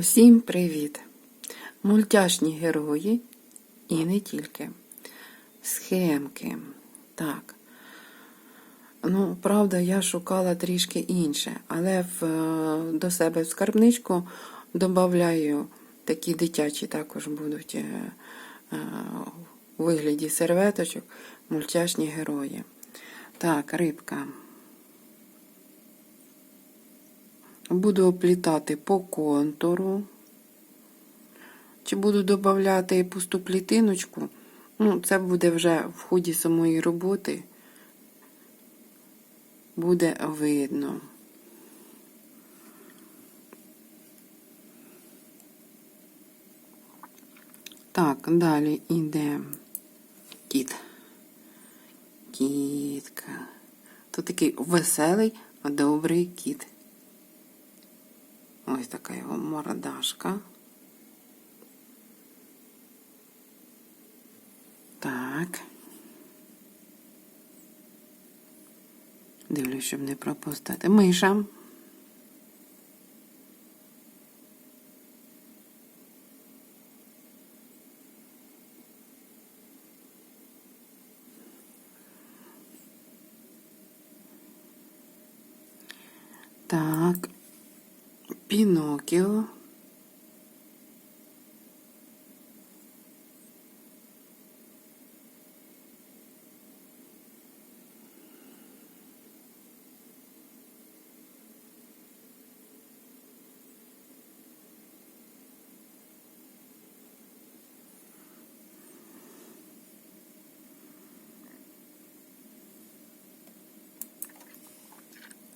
Всім привіт! Мультяшні герої і не тільки. Схемки. Так. Ну, правда, я шукала трішки інше, але в, е, до себе в скарбничку додаю такі дитячі також будуть е, е, у вигляді серветочок мультяшні герої. Так, рибка. Буду оплітати по контуру. Чи буду додати пусту клітиночку? Ну, це буде вже в ході самої роботи. Буде видно. Так, далі йде кіт. Кітка. Тут такий веселий, добрий кіт. Ось така його мордашка. Так. Дивлюсь, щоб не пропустити. Миша. Так. Пінокіо.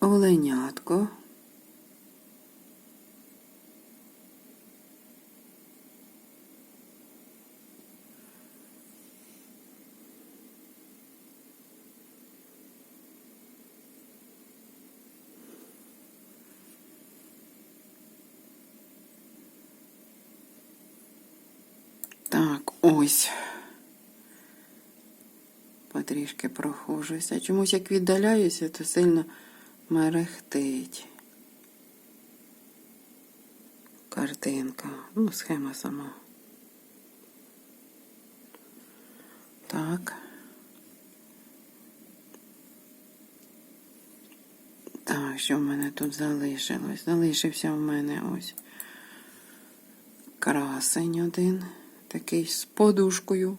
Оленятко. Так, ось. Потрішки прохожуся. Чомусь як віддаляюся, то сильно мерехтить. Картинка. Ну, схема сама. Так. Так, що в мене тут залишилось? Залишився в мене ось красень один, такий з подушкою.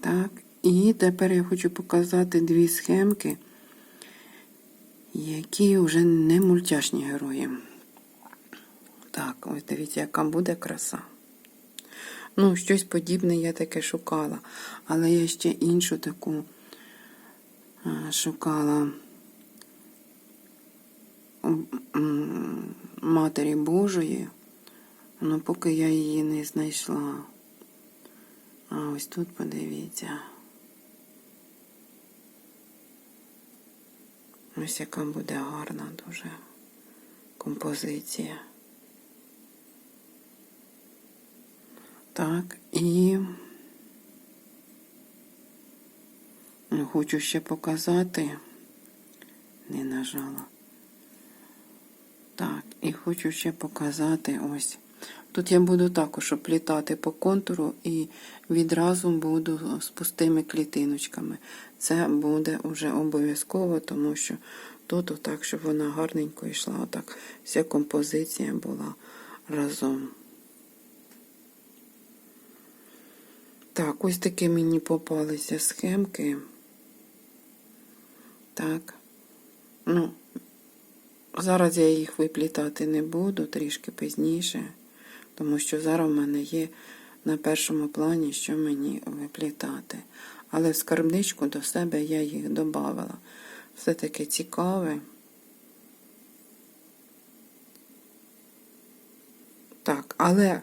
Так, і тепер я хочу показати дві схемки, які вже не мультяшні герої. Так, ось дивіться, яка буде краса. Ну, щось подібне я таке шукала. Але я ще іншу таку шукала Матері Божої. Ну, поки я її не знайшла. А ось тут подивіться. Ось яка буде гарна дуже композиція. Так, і хочу ще показати, не нажала. Так, і хочу ще показати ось. Тут я буду також оплітати по контуру і відразу буду з пустими клітиночками. Це буде вже обов'язково, тому що тут отак, щоб вона гарненько йшла, отак вся композиція була разом. Так, ось такі мені попалися схемки. Так. Ну, зараз я їх виплітати не буду, трішки пізніше, тому що зараз в мене є на першому плані, що мені виплітати. Але в скарбничку до себе я їх додавала. Все таки цікаве. Так, але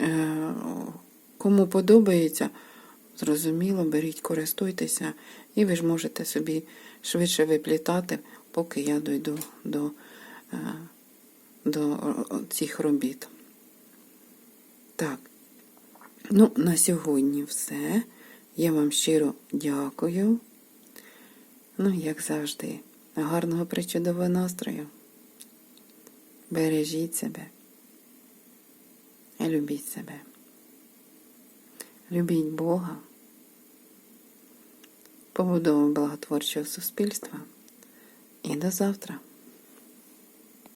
е, кому подобається, зрозуміло, беріть, користуйтеся, і ви ж можете собі швидше виплітати, поки я дойду до, е, до цих робіт. Так. Ну, на сьогодні все. Я вам щиро дякую. Ну, як завжди, гарного причудового настрою. Бережіть себе. Любіть себе. Любіть Бога. Побудову благотворчого суспільства. І до завтра.